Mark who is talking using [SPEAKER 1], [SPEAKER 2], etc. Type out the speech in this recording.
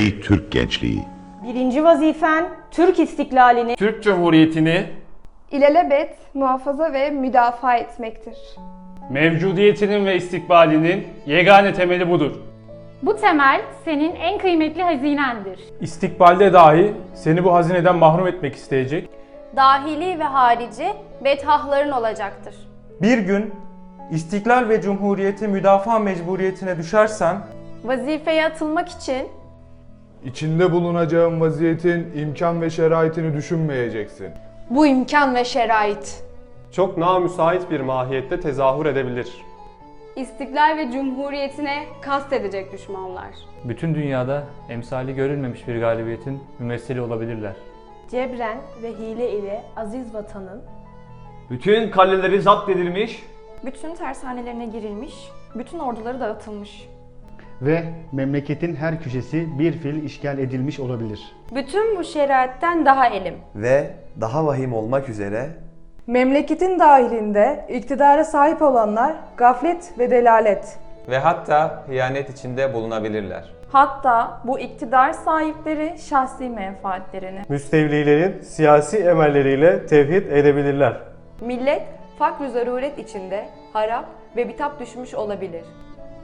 [SPEAKER 1] Ey Türk gençliği!
[SPEAKER 2] Birinci vazifen Türk istiklalini,
[SPEAKER 3] Türk Cumhuriyeti'ni
[SPEAKER 4] ilelebet muhafaza ve müdafaa etmektir.
[SPEAKER 3] mevcudiyetinin ve istikbalinin yegane temeli budur.
[SPEAKER 5] Bu temel senin en kıymetli hazinendir.
[SPEAKER 6] İstikbalde dahi seni bu hazineden mahrum etmek isteyecek.
[SPEAKER 7] dahili ve harici bethahların olacaktır.
[SPEAKER 8] Bir gün istiklal ve cumhuriyeti müdafaa mecburiyetine düşersen
[SPEAKER 7] Vazifeye atılmak için
[SPEAKER 9] İçinde bulunacağın vaziyetin imkan ve şeraitini düşünmeyeceksin.
[SPEAKER 10] Bu imkan ve şerait
[SPEAKER 11] çok namüsait bir mahiyette tezahür edebilir.
[SPEAKER 7] istiklal ve cumhuriyetine kast edecek düşmanlar.
[SPEAKER 12] Bütün dünyada emsali görülmemiş bir galibiyetin mümessili olabilirler.
[SPEAKER 2] cebren ve hile ile aziz vatanın,
[SPEAKER 13] Bütün kaleleri zapt edilmiş,
[SPEAKER 7] Bütün tersanelerine girilmiş, bütün orduları dağıtılmış.
[SPEAKER 14] Ve memleketin her köşesi bir fil işgal edilmiş olabilir.
[SPEAKER 7] Bütün bu şeriatten daha elim.
[SPEAKER 15] Ve daha vahim olmak üzere
[SPEAKER 10] Memleketin dahilinde iktidara sahip olanlar gaflet ve delalet.
[SPEAKER 11] Ve hatta hıyanet içinde bulunabilirler.
[SPEAKER 7] Hatta bu iktidar sahipleri şahsi menfaatlerini.
[SPEAKER 8] müstevlilerin siyasi emelleriyle tevhid edebilirler.
[SPEAKER 7] Millet fakr zaruret içinde harap ve bitap düşmüş olabilir.